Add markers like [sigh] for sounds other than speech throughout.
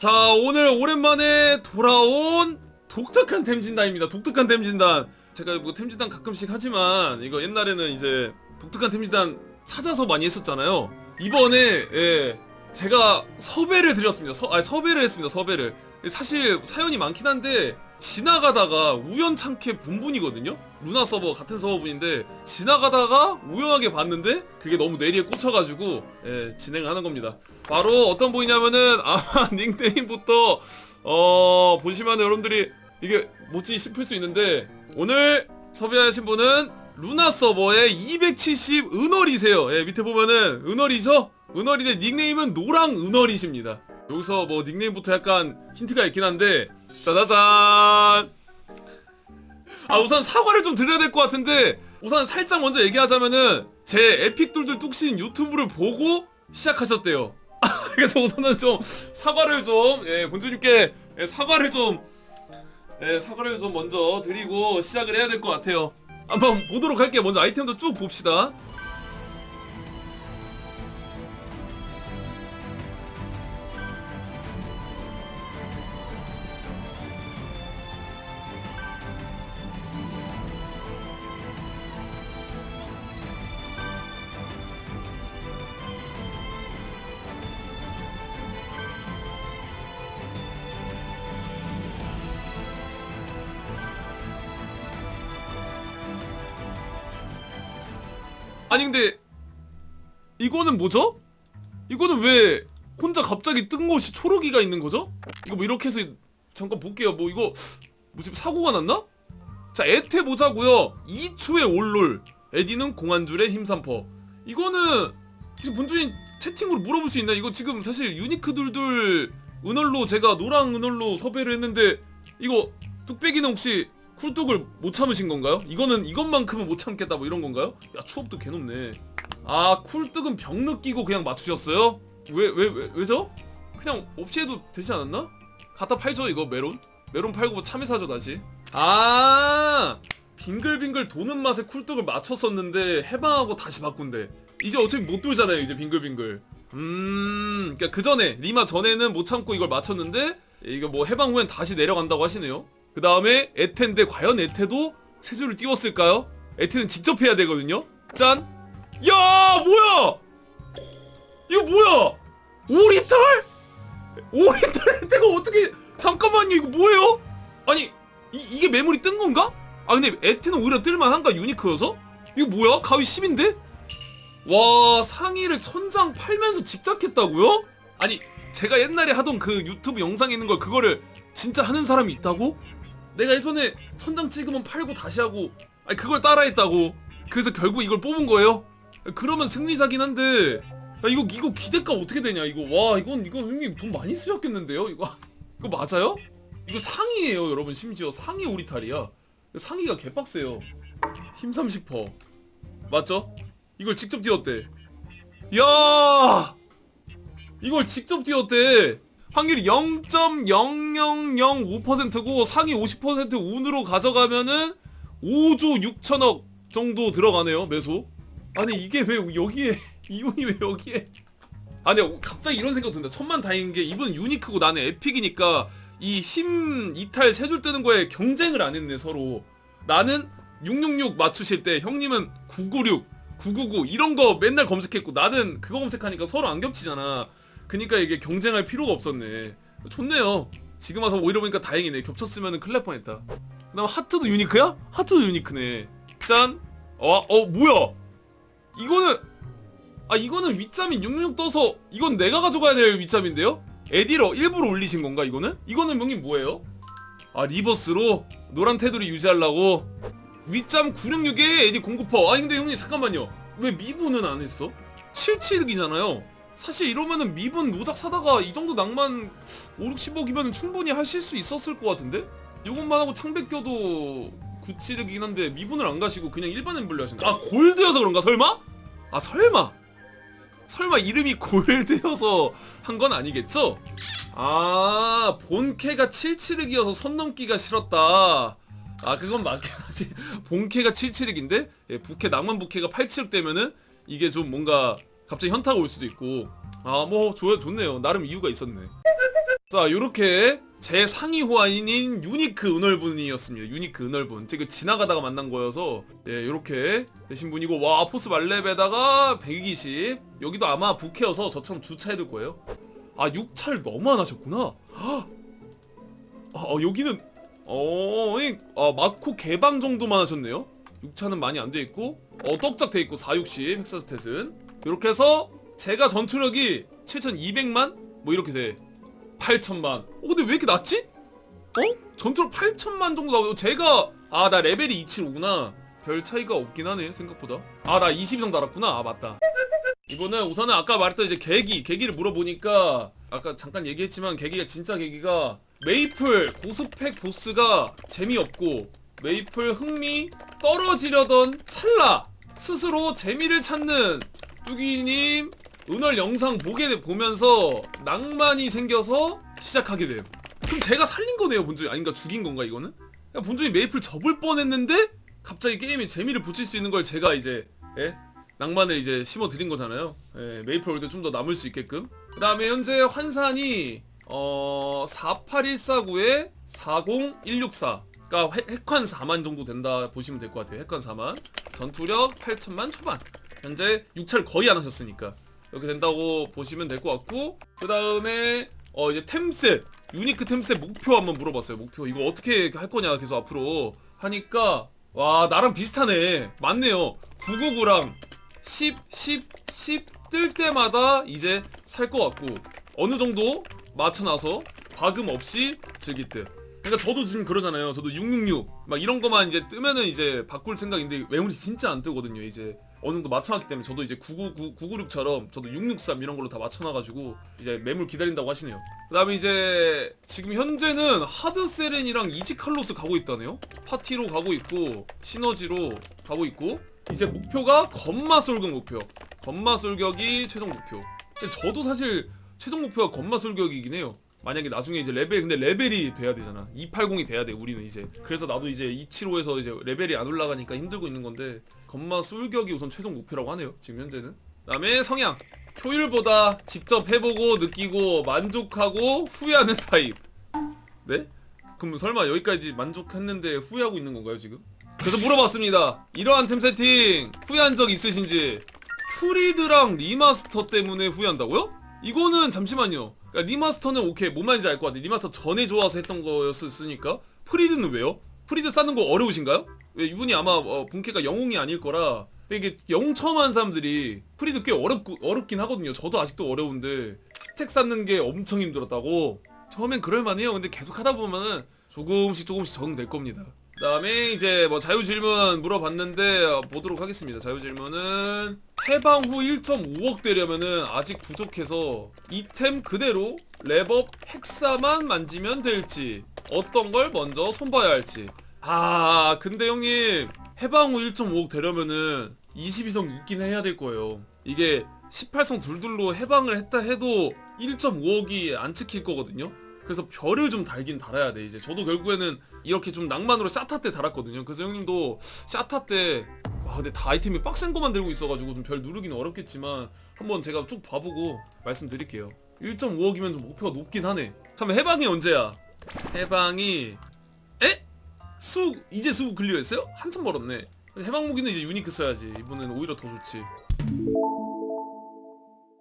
자 오늘 오랜만에 돌아온 독특한 템진단입니다. 독특한 템진단. 제가 뭐 템진단 가끔씩 하지만 이거 옛날에는 이제 독특한 템진단 찾아서 많이 했었잖아요. 이번에 예 제가 섭외를 드렸습니다. 서, 아니 섭외를 했습니다. 섭외를. 사실 사연이 많긴 한데 지나가다가 우연찮게 본 분이거든요? 루나 서버 같은 서버분인데 지나가다가 우연하게 봤는데 그게 너무 뇌리에 꽂혀가지고 예, 진행을 하는 겁니다. 바로 어떤 분이냐면은 아마 [laughs] 닉네임부터 어 보시면 여러분들이 이게 뭐지 싶을 수 있는데 오늘 섭외하신 분은 루나 서버의 270 은월이세요. 예, 밑에 보면은 은월이죠? 은월인데 닉네임은 노랑 은월이십니다. 여기서 뭐 닉네임부터 약간 힌트가 있긴 한데 짜자잔. 아 우선 사과를 좀 드려야 될 것 같은데 우선 살짝 먼저 얘기하자면은 제 에픽돌들 뚝신 유튜브를 보고 시작하셨대요. [laughs] 그래서 우선은 좀 사과를 좀 예, 본주님께 예, 사과를 좀 예, 사과를 좀 먼저 드리고 시작을 해야 될 것 같아요. 한번 보도록 할게요. 먼저 아이템도 쭉 봅시다 아니 근데 이거는 뭐죠? 이거는 왜 혼자 갑자기 뜬금없이 초록이가 있는 거죠? 이거 뭐 이렇게 해서 잠깐 볼게요. 뭐 이거 뭐지 사고가 났나? 자 에테 보자고요. 2초의 올롤 에디는 공안줄의 힘산퍼. 이거는 지금 본주인 채팅으로 물어볼 수 있나? 이거 지금 사실 유니크 둘둘 은얼로 제가 노랑 은얼로 섭외를 했는데 이거 뚝배기는 혹시 쿨뚝을 못 참으신 건가요? 이거는 이것만큼은 못 참겠다 뭐 이런 건가요? 야 추업도 개높네. 아 쿨뚝은 병 느끼고 그냥 맞추셨어요? 왜 왜 왜 왜, 죠 그냥 없이 해도 되지 않았나? 갖다 팔죠 이거 메론? 메론 팔고 참외 사죠 다시. 아 빙글빙글 도는 맛에 쿨뚝을 맞췄었는데 해방하고 다시 바꾼대. 이제 어차피 못 돌잖아요 이제 빙글빙글. 음, 그러니까 그 전에 리마 전에는 못 참고 이걸 맞췄는데 이거 뭐 해방 후엔 다시 내려간다고 하시네요. 그 다음에 에테인데 과연 에테도 세 줄을 띄웠을까요? 에테는 직접 해야 되거든요. 짠. 야 뭐야? 이거 뭐야? 오리탈? 오리탈 에테가 어떻게? 잠깐만요 이거 뭐예요? 아니 이, 이게 매물이 뜬 건가? 아 근데 에테는 오히려 뜰만한가 유니크여서? 이거 뭐야? 가위 10인데? 와 상의를 천장 팔면서 직작했다고요? 아니 제가 옛날에 하던 그 유튜브 영상에 있는 걸 그거를 진짜 하는 사람이 있다고? 내가 예전에 천장 찍으면 팔고 다시 하고 아니 그걸 따라했다고. 그래서 결국 이걸 뽑은 거예요? 그러면 승리자긴 한데 야, 이거 이거 기대가 어떻게 되냐 이거? 와 이건 이건 형님 돈 많이 쓰셨겠는데요 이거? [laughs] 이거 맞아요? 이거 상의예요 여러분 심지어. 상의 오리탈이야. 상의가 개빡세요. 힘 30퍼. 맞죠? 이걸 직접 띄웠대. 야! 이걸 직접 띄웠대 확률이 0.0005%고 상위 50% 운으로 가져가면은 5조 6천억 정도 들어가네요 매수. 아니 이게 왜 여기에 [laughs] 이분이 왜 여기에? 아니 갑자기 이런 생각 든다. 천만 다행인 게 이분 유니크고 나는 에픽이니까 이 힘 이탈 세 줄 뜨는 거에 경쟁을 안 했네 서로. 나는 666 맞추실 때 형님은 996 999 이런 거 맨날 검색했고 나는 그거 검색하니까 서로 안 겹치잖아 그니까 이게 경쟁할 필요가 없었네 좋네요 지금 와서 오히려 보니까 다행이네 겹쳤으면 큰일 날 뻔했다 그 다음 하트도 유니크야? 하트도 유니크네 짠! 어, 어 뭐야 이거는 아 이거는 윗잠이 66 떠서 이건 내가 가져가야 될 윗잠인데요? 에디러 일부러 올리신 건가 이거는? 이거는 형님 뭐예요? 아 리버스로 노란 테두리 유지하려고 윗잠 966에 에디 공구퍼 아니 근데 형님 잠깐만요 왜 미분은 안 했어? 77흑이잖아요 사실 이러면은 미분 노작 사다가 이 정도 낭만 5, 60억이면 충분히 하실 수 있었을 것 같은데? 이것만 하고 창백 껴도 97흑이긴 한데 미분을 안 가시고 그냥 일반 엠블레 하신 거아 골드여서 그런가 설마? 아 설마 설마 이름이 골드여서 한 건 아니겠죠? 아 본캐가 77흑이어서 선 넘기가 싫었다 아 그건 맞긴 하지 본캐가 77흑인데 예, 부캐 낭만 부캐가 87흑 되면은 이게 좀 뭔가 갑자기 현타가 올 수도 있고. 아 뭐 좋네요. 나름 이유가 있었네. 자 요렇게 제 상위 호환인 유니크 은얼분이었습니다. 유니크 은얼분. 제가 지나가다가 만난 거여서. 예 요렇게 되신 분이고. 와 포스 말렙에다가 120 여기도 아마 부캐여서 저처럼 주차해둘 거예요. 아 6차를 너무 안 하셨구나. 아, 어, 여기는 어, 이, 아, 마코 개방 정도만 하셨네요. 6차는 많이 안 돼 있고. 어 떡작 돼 있고 460 헥사스탯은 이렇게 해서 제가 전투력이 7200만? 뭐 이렇게 돼. 8천만. 어 근데 왜 이렇게 낮지? 어? 전투력 8천만 정도 나오고 제가 아 나 레벨이 275구나. 별 차이가 없긴 하네 생각보다. 아 나 20정 달았구나. 아 맞다. 이거는 우선은 아까 말했던 이제 계기 계기를 물어보니까 아까 잠깐 얘기했지만 계기가 진짜 계기가 메이플 고스펙 보스가 재미없고 메이플 흥미 떨어지려던 찰나 스스로 재미를 찾는 뚜기님 은월 영상 보게 돼- 보면서 낭만이 생겨서 시작하게 돼요. 그럼 제가 살린 거네요 본종이 아닌가 죽인 건가 이거는? 본종이 메이플 접을 뻔했는데 갑자기 게임에 재미를 붙일 수 있는 걸 제가 이제 예? 낭만을 이제 심어 드린 거잖아요. 예, 메이플 올때 좀 더 남을 수 있게끔. 그다음에 현재 환산이 어 48149에 40164. 그러니까 핵- 핵환 4만 정도 된다 보시면 될 것 같아요. 핵환 4만. 전투력 8천만 초반. 현재 6차를 거의 안 하셨으니까 이렇게 된다고 보시면 될 것 같고 그 다음에 어 이제 템셋 유니크 템셋 목표 한번 물어봤어요. 목표 이거 어떻게 할 거냐 계속 앞으로 하니까 와 나랑 비슷하네. 맞네요. 999랑 10, 10, 10 뜰 때마다 이제 살 것 같고 어느 정도 맞춰놔서 과금 없이 즐길 듯. 그러니까 저도 지금 그러잖아요. 저도 666 막 이런 거만 이제 뜨면은 이제 바꿀 생각인데 매물이 진짜 안 뜨거든요. 이제 어느 정도 맞춰놨기 때문에 저도 이제 999, 996처럼 저도 663 이런 걸로 다 맞춰놔가지고 이제 매물 기다린다고 하시네요. 그 다음에 이제 지금 현재는 하드 세렌이랑 이지 칼로스 가고 있다네요. 파티로 가고 있고 시너지로 가고 있고 이제 목표가 건마 솔격 목표. 건마 솔격이 최종 목표. 근데 저도 사실 최종 목표가 건마 솔격이긴 해요. 만약에 나중에 이제 레벨 근데 레벨이 돼야 되잖아. 280이 돼야 돼 우리는 이제. 그래서 나도 이제 275에서 이제 레벨이 안 올라가니까 힘들고 있는 건데 건마 솔격이 우선 최종 목표라고 하네요. 지금 현재는. 그다음에 성향. 효율보다 직접 해보고 느끼고 만족하고 후회하는 타입. 네? 그럼 설마 여기까지 만족했는데 후회하고 있는 건가요 지금? 그래서 물어봤습니다. 이러한 템 세팅 후회한 적 있으신지? 프리드랑 리마스터 때문에 후회한다고요? 이거는 잠시만요. 그러니까 리마스터는 오케이 뭔 말인지 알 것 같아. 리마스터 전에 좋아서 했던 거였으니까 프리드는 왜요? 프리드 쌓는 거 어려우신가요? 왜 이분이 아마 어, 본캐가 영웅이 아닐 거라 이게 영웅 처음 한 사람들이 프리드 꽤 어렵고 어렵긴 하거든요. 저도 아직도 어려운데 스택 쌓는 게 엄청 힘들었다고. 처음엔 그럴만해요. 근데 계속 하다 보면은 조금씩 조금씩 적응될 겁니다. 그 다음에 이제 뭐 자유 질문 물어봤는데 어, 보도록 하겠습니다. 자유 질문은 해방 후 1.5억 되려면은 아직 부족해서 이템 그대로 랩업 헥사만 만지면 될지 어떤 걸 먼저 손봐야 할지. 아 근데 형님 해방 후 1.5억 되려면은 22성 있긴 해야 될 거예요. 이게 18성 둘둘로 해방을 했다 해도 1.5억이 안 찍힐 거거든요. 그래서 별을 좀 달긴 달아야 돼 이제 저도 결국에는 이렇게 좀 낭만으로 샤타 때 달았거든요. 그래서 형님도 샤타 때 와 근데 다 아이템이 빡센 거만 들고 있어가지고 좀 별 누르기는 어렵겠지만 한번 제가 쭉 봐보고 말씀드릴게요. 1.5억이면 좀 목표가 높긴 하네. 참 해방이 언제야? 해방이 에? 수 이제 수 클리어했어요? 한참 멀었네. 해방 무기는 이제 유니크 써야지. 이분은 오히려 더 좋지.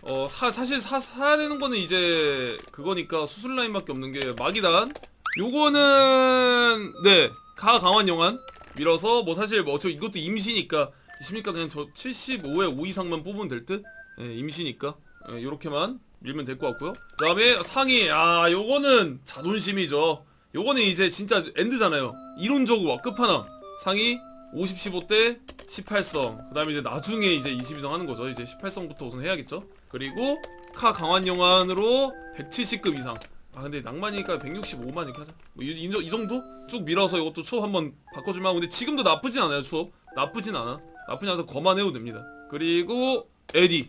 어 사, 사실 사, 사야 되는 거는 이제 그거니까 수술 라인밖에 없는 게 마기단 요거는 네 가 강한 영환 밀어서 뭐 사실 뭐저 이것도 임시니까. 있습니까? 그냥 저 75에 5 이상만 뽑으면 될 듯? 예, 임시니까. 예, 요렇게만 밀면 될 것 같고요. 그 다음에 상위 아 요거는 자존심이죠. 요거는 이제 진짜 엔드잖아요. 이론적으로 끝판왕 상위 50, 15대 18성. 그 다음에 이제 나중에 이제 22성 하는 거죠. 이제 18성부터 우선 해야겠죠. 그리고 카 강한 영환으로 170급 이상 아 근데 낭만이니까 165만 이렇게 하자. 뭐 이, 이, 이 정도? 쭉 밀어서 이것도 추업 한번 하고 근데 지금도 나쁘진 않아요 추업. 나쁘진 않아. 나쁘지 않아서 거만해도 됩니다. 그리고 에디.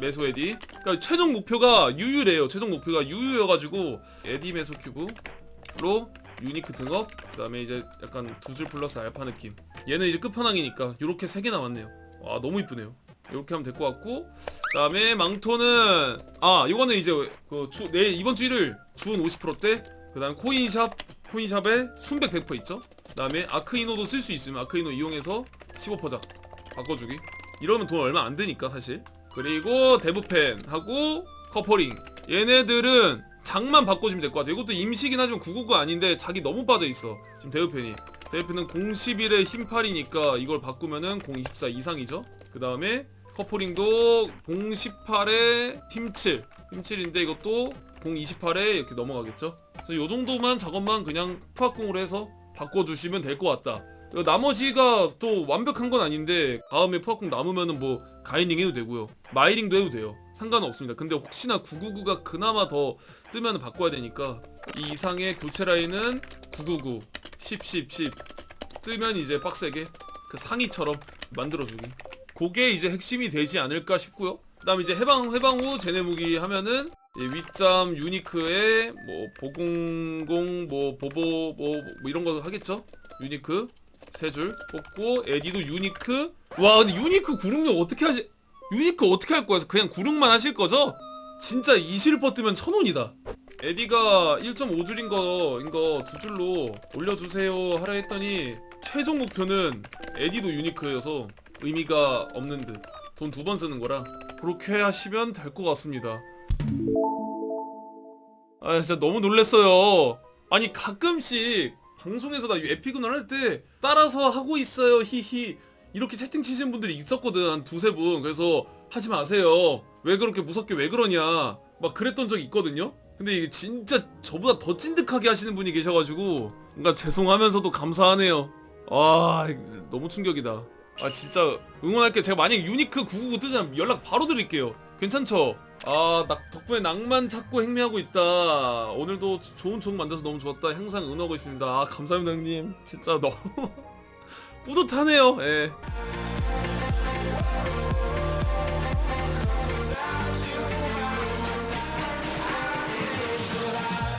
메소 에디. 그러니까 최종 목표가 유유래요. 최종 목표가 유유여가지고 에디 메소 큐브로 유니크 등업 그 다음에 이제 약간 두 줄 플러스 알파 느낌. 얘는 이제 끝판왕이니까 요렇게 세개 남았네요. 와 너무 이쁘네요 이렇게 하면 될 것 같고 그다음에 망토는 아 이거는 이제 그주내 이번 주 일요일 준 50%대 그다음 코인샵 코인샵에 순백 100% 있죠? 그다음에 아크이노도 쓸 수 있으면 아크이노 이용해서 15%작 바꿔주기. 이러면 돈 얼마 안 드니까 사실. 그리고 데브펜하고 커퍼링. 얘네들은 장만 바꿔주면 될 것 같아 이것도 임시긴 하지만 999 아닌데 자기 너무 빠져있어 지금 데브펜이. 데브펜은 011에 힘8이니까 이걸 바꾸면은 024 이상이죠? 그 다음에 커플링도 018에 힘7 힘7인데 이것도 028에 이렇게 넘어가겠죠? 그래서 요 정도만 작업만 그냥 푸학공으로 해서 바꿔주시면 될 것 같다. 나머지가 또 완벽한 건 아닌데 다음에 푸학공 남으면은 뭐 가이닝 해도 되고요. 마이링도 해도 돼요. 상관은 없습니다. 근데 혹시나 999가 그나마 더 뜨면 바꿔야 되니까 이 이상의 교체 라인은 999 10 10 10 뜨면 이제 빡세게 그 상의처럼 만들어주기 그게 이제 핵심이 되지 않을까 싶고요. 그 다음 이제 해방 해방 후 제네 무기 하면은 윗잠 유니크에 뭐 보공공 뭐 보보 뭐, 뭐 이런 거 하겠죠. 유니크 세 줄 뽑고 에디도 유니크 와 근데 유니크 구릉력 어떻게 하지? 유니크 어떻게 할 거야? 그냥 구릉만 하실 거죠? 진짜 이실버 뜨면 천 원이다. 에디가 1.5줄인 거 인 거 두 줄로 올려주세요 하라 했더니 최종 목표는 에디도 유니크여서 의미가 없는 듯. 돈 두 번 쓰는 거라 그렇게 하시면 될 것 같습니다. 아 진짜 너무 놀랬어요. 아니 가끔씩 방송에서 나 에피그널 할 때 따라서 하고 있어요. 히히. 이렇게 채팅 치시는 분들이 있었거든 한 두세 분. 그래서 하지 마세요. 왜 그렇게 무섭게 왜 그러냐. 막 그랬던 적이 있거든요. 근데 이게 진짜 저보다 더 찐득하게 하시는 분이 계셔가지고 뭔가 죄송하면서도 감사하네요. 아 너무 충격이다 아 진짜 응원할게 제가 만약 유니크 999 뜨자면 연락 바로 드릴게요. 괜찮죠? 아 나, 덕분에 낭만 찾고 행매하고 있다. 오늘도 좋은 총 만들어서 너무 좋았다. 항상 응원하고 있습니다. 아 감사합니다 형님. 진짜 너무 [laughs] 뿌듯하네요. 예.